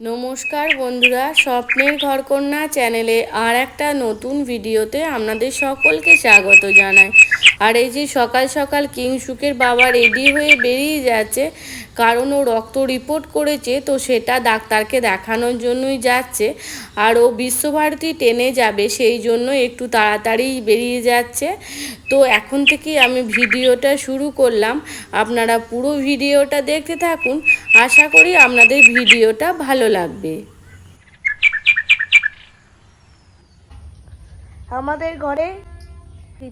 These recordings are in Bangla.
নমস্কার বন্ধুরা স্বপ্নের ঘরকন্যা চ্যানেলে আর একটা নতুন ভিডিওতে আপনাদের সকলকে স্বাগত জানাই। আর এই যে সকাল সকাল কিংসুকের বাবা রেডি হয়ে বেরিয়ে যাচ্ছে, কারণ ও রক্ত রিপোর্ট করেছে, তো সেটা ডাক্তারকে দেখানোর জন্যই যাচ্ছে। আর ও বিশ্বভারতী টেনে যাবে, সেই জন্য একটু তাড়াতাড়ি বেরিয়ে যাচ্ছে। তো এখন থেকেই আমি ভিডিওটা শুরু করলাম। আপনারা পুরো ভিডিওটা দেখতে থাকুন। আশা করি আপনাদের ভিডিওটা ভালো লাগবে। আমাদের ঘরে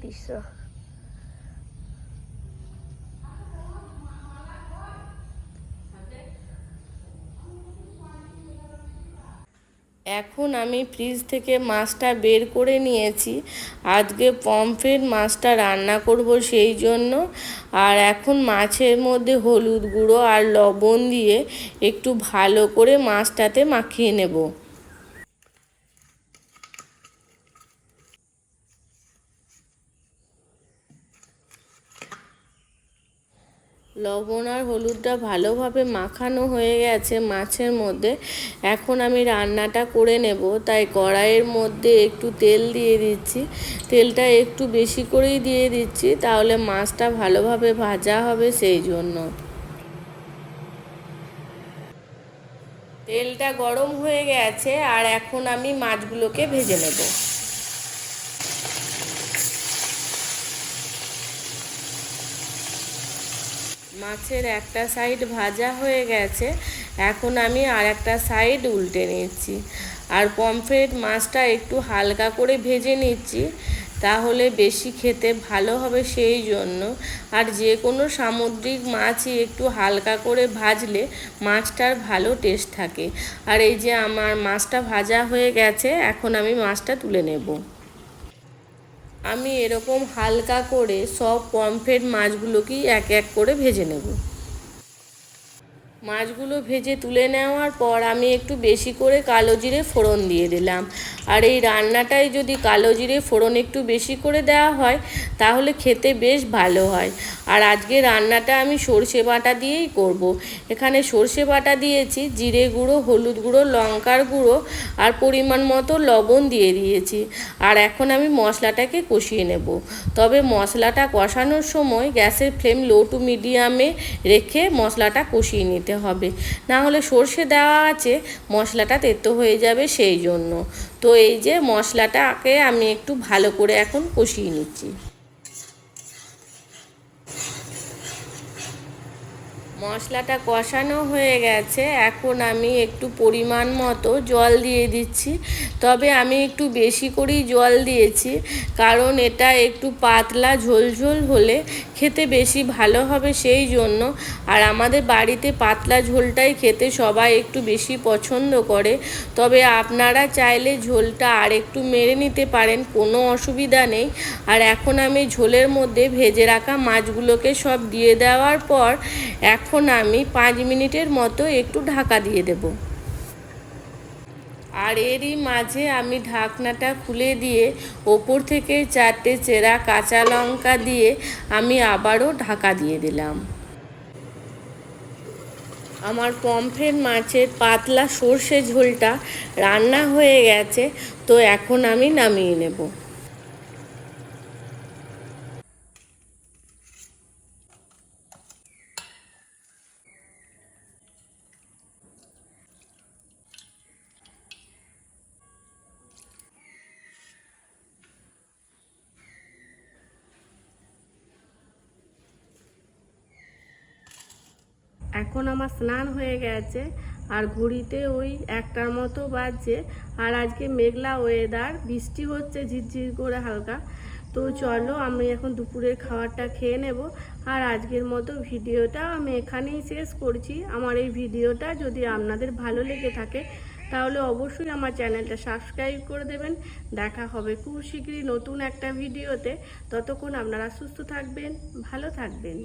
দৃশ্য। এখন আমি ফ্রিজ থেকে মাছটা বের করে নিয়েছি। আজকে পমফ্রেট মাছটা রান্না করব সেই জন্য। আর এখন মাছের মধ্যে হলুদ গুঁড়ো আর লবণ দিয়ে একটু ভালো করে মাছটাতে মাখিয়ে নেব। লবণ আর হলুদটা ভালোভাবে মাখানো হয়ে গেছে মাছের মধ্যে। এখন আমি রান্নাটা করে নেব। তাই কড়াইয়ের মধ্যে একটু তেল দিয়ে দিচ্ছি। তেলটা একটু বেশি করেই দিয়ে দিচ্ছি, তাহলে মাছটা ভালোভাবে ভাজা হবে সেই জন্য। তেলটা গরম হয়ে গেছে, আর এখন আমি মাছগুলোকে ভেজে নেব। মাছের একটা সাইড ভাজা হয়ে গেছে, এখন আমি আর একটা সাইড উল্টে নিচ্ছি। আর পমফ্রেট মাছটা একটু হালকা করে ভেজে নিচ্ছি, তাহলে বেশি খেতে ভালো হবে সেই জন্য। আর যে কোনো সামুদ্রিক মাছই একটু হালকা করে ভাজলে মাছটার ভালো টেস্ট থাকে। আর এই যে আমার মাছটা ভাজা হয়ে গেছে, এখন আমি মাছটা তুলে নেব। আমি এরকম হালকা করে সব পমফ্রেট মাছগুলোকেই এক এক করে ভেজে নেব। মাছগুলো ভেজে তুলে নেওয়ার পর আমি একটু বেশি করে কালো জিরে ফোড়ন দিয়ে দিলাম। আর এই রান্নাটায় যদি কালো জিরে ফোড়ন একটু বেশি করে দেওয়া হয়, তাহলে খেতে বেশ ভালো হয়। আর আজকে রান্নাটা আমি সর্ষে বাটা দিয়েই করব। এখানে সর্ষে বাটা দিয়েছি, জিরে গুঁড়ো, হলুদ গুঁড়ো, লঙ্কার গুঁড়ো আর পরিমাণ মতো লবণ দিয়ে দিয়েছি। আর এখন আমি মশলাটাকে কষিয়ে নেব। তবে মশলাটা কষানোর সময় গ্যাসের ফ্লেম লো টু মিডিয়ামে রেখে মশলাটা কষিয়ে নিতে হবে। না হলে সর্ষে দেওয়া আছে, মশলাটা তেতো হয়ে যাবে সেই জন্য। তো এই যে মশলাটাকে আমি একটু ভালো করে এখন কষিয়ে নিচ্ছি। মশলাটা কষানো হয়ে গেছে। এখন আমি একটু পরিমাণ মতো জল দিয়ে দিচ্ছি। তবে আমি একটু বেশি করেই জল দিয়েছি। কারণ এটা একটু পাতলা, ঝোলঝোল হলে খেতে বেশি ভালো হবে সেই জন্য। আর আমাদের বাড়িতে পাতলা ঝোলটাই খেতে সবাই একটু বেশি পছন্দ করে। তবে আপনারা চাইলে ঝোলটা আর একটু মেরে নিতে পারেন, কোনো অসুবিধা নেই। আর এখন আমি ঝোলের মধ্যে ভেজে রাখা মাছগুলোকে সব দিয়ে দেওয়ার পর এখন আমি পাঁচ মিনিটের মতো একটু ঢাকা দিয়ে দেব। আর এরই মাঝে আমি ঢাকনাটা খুলে দিয়ে ওপর থেকে চারটে চেরা কাঁচা লঙ্কা দিয়ে আমি আবারও ঢাকা দিয়ে দিলাম। আমার পমফ্রেট মাছের পাতলা সর্ষে ঝোলটা রান্না হয়ে গেছে, তো এখন আমি নামিয়ে নেব। এখন আমার স্নান হয়ে গেছে আর ঘড়িতে ওই একটার মতো বাজছে। আর আজকে মেঘলা ওয়েদার বৃষ্টি হচ্ছে ঝিরঝির করে হালকা। তো চলো, আমি এখন দুপুরের খাবারটা খেয়ে নেব। আর আজকের মতো ভিডিওটা আমি এখানেই শেষ করছি। আমার এই ভিডিওটা যদি আপনাদের ভালো লেগে থাকে, তাহলে অবশ্যই আমার চ্যানেলটা সাবস্ক্রাইব করে দেবেন। দেখা হবে খুব শীঘ্রই নতুন একটা ভিডিওতে। ততক্ষণ আপনারা সুস্থ থাকবেন, ভালো থাকবেন।